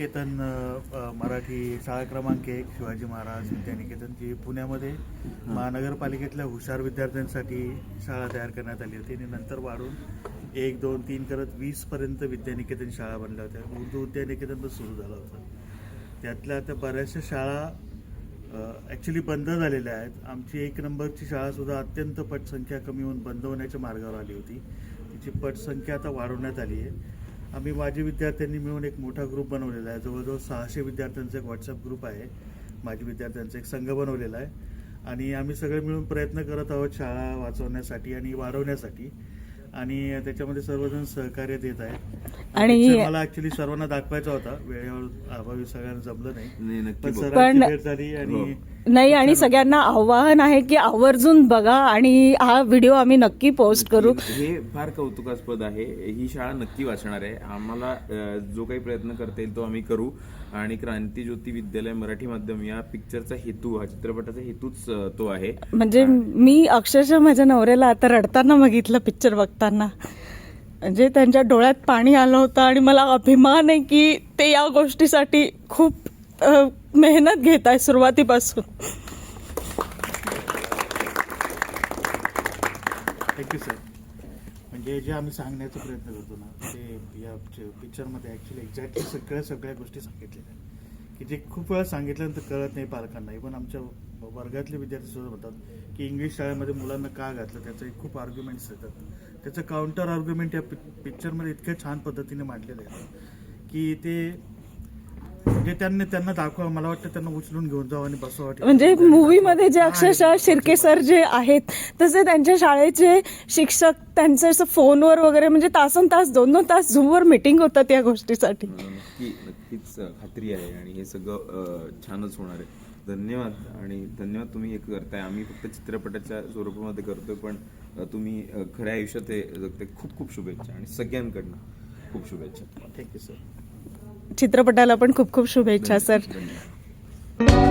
अ, मराठी शाळा क्रमांक एक शिवाजी महाराज विद्यानिकेतन जी पुण्यामध्ये महानगरपालिकेतल्या हुशार विद्यार्थ्यांसाठी शाळा तयार करण्यात आली होती. आणि नंतर वाढून एक दोन तीन करत वीसपर्यंत विद्यानिकेतन शाळा बनल्या होत्या. उर्दू विद्यानिकेतन पण सुरू झालं होतं. त्यातल्या आता बऱ्याचशा शाळा ॲक्च्युली बंद झालेल्या आहेत. आमची एक नंबरची शाळासुद्धा अत्यंत पटसंख्या कमी होऊन बंद होण्याच्या मार्गावर आली होती. तिची पटसंख्या आता वाढवण्यात आली आहे. आम्ही माजी विद्यार्थ्यांनी मिळून एक मोठा ग्रुप बनवलेला आहे. जवळजवळ सहाशे विद्यार्थ्यांचा एक व्हॉट्सअप ग्रुप आहे. माजी विद्यार्थ्यांचा एक संघ बनवलेला आहे. आणि आम्ही सगळे मिळून प्रयत्न करत आहोत शाळा वाचवण्यासाठी आणि वाढवण्यासाठी. आणि त्याच्यामध्ये सर्वजण सहकार्य देत आहेत. आणि- मला ऍक्च्युली सर्वांना दाखवायचा होता वेळेवर अभावी सगळ्यांना जमलं नाही. नाही, नक्की पण झाली आणि हो. नाही आणि सगळ्यांना आव्हान आहे की आवर्जून बघा आणि हा व्हिडिओ आम्ही नक्की पोस्ट करू. हे फार कौतुकास्पद आहे. ही शाळा नक्की वाचणार आहे. आम्हाला जो काही प्रयत्न करता येईल तो आम्ही करू. आणि क्रांती ज्योती विद्यालय मराठी माध्यम या पिक्चरचा हेतू हा चित्रपटाचा हेतूच तो आहे. म्हणजे मी अक्षरशः माझ्या नवऱ्याला आता रडताना बघितलं पिक्चर बघताना. म्हणजे त्यांच्या डोळ्यात पाणी आलं होतं आणि मला अभिमान आहे की ते या गोष्टीसाठी खूप मेहनत घेत आहे सुरुवातीपासून. थँक्यू सर म्हणजे जे आम्ही सांगण्याचा प्रयत्न करतो ना ते या पिक्चरमध्ये ॲक्च्युली एक्झॅक्टली सगळ्या सगळ्या गोष्टी सांगितलेल्या आहेत. की जे खूप वेळा सांगितल्यानंतर कळत नाही पालकांना. पण आमच्या वर्गातले विद्यार्थी सुद्धा म्हणतात की इंग्लिश शाळेमध्ये मुलांना का घातलं? त्याचे खूप आर्ग्युमेंट्स येतात. त्याचं काउंटर आर्ग्युमेंट या पिक्चरमध्ये इतक्या छान पद्धतीने मांडलेलं आहे की ते म्हणजे त्यांनी त्यांना दाखवा. मला वाटतं त्यांना उचलून घेऊन जावं आणि बसवा म्हणजे मूवीमध्ये जे अक्षरशः शिर्के सर जे आहेत तसे त्यांच्या शाळेचे शिक्षक त्यांचे असं फोनवर वगैरे म्हणजे तासन तास दोन दोन तास झूमवर मिटिंग होतात या गोष्टीसाठी. नक्कीच खात्री आहे आणि हे सगळं छानच होणार आहे. धन्यवाद आणि धन्यवाद तुम्ही हे करताय. आम्ही फक्त चित्रपटाच्या स्वरूपामध्ये करतोय पण तुम्ही खऱ्या आयुष्यात हे जगताय. खूप खूप शुभेच्छा आणि सगळ्यांकडनं खूप शुभेच्छा. Thank you sir. चित्रपटाला पण खूप खूप शुभेच्छा सर. धन्यवाद.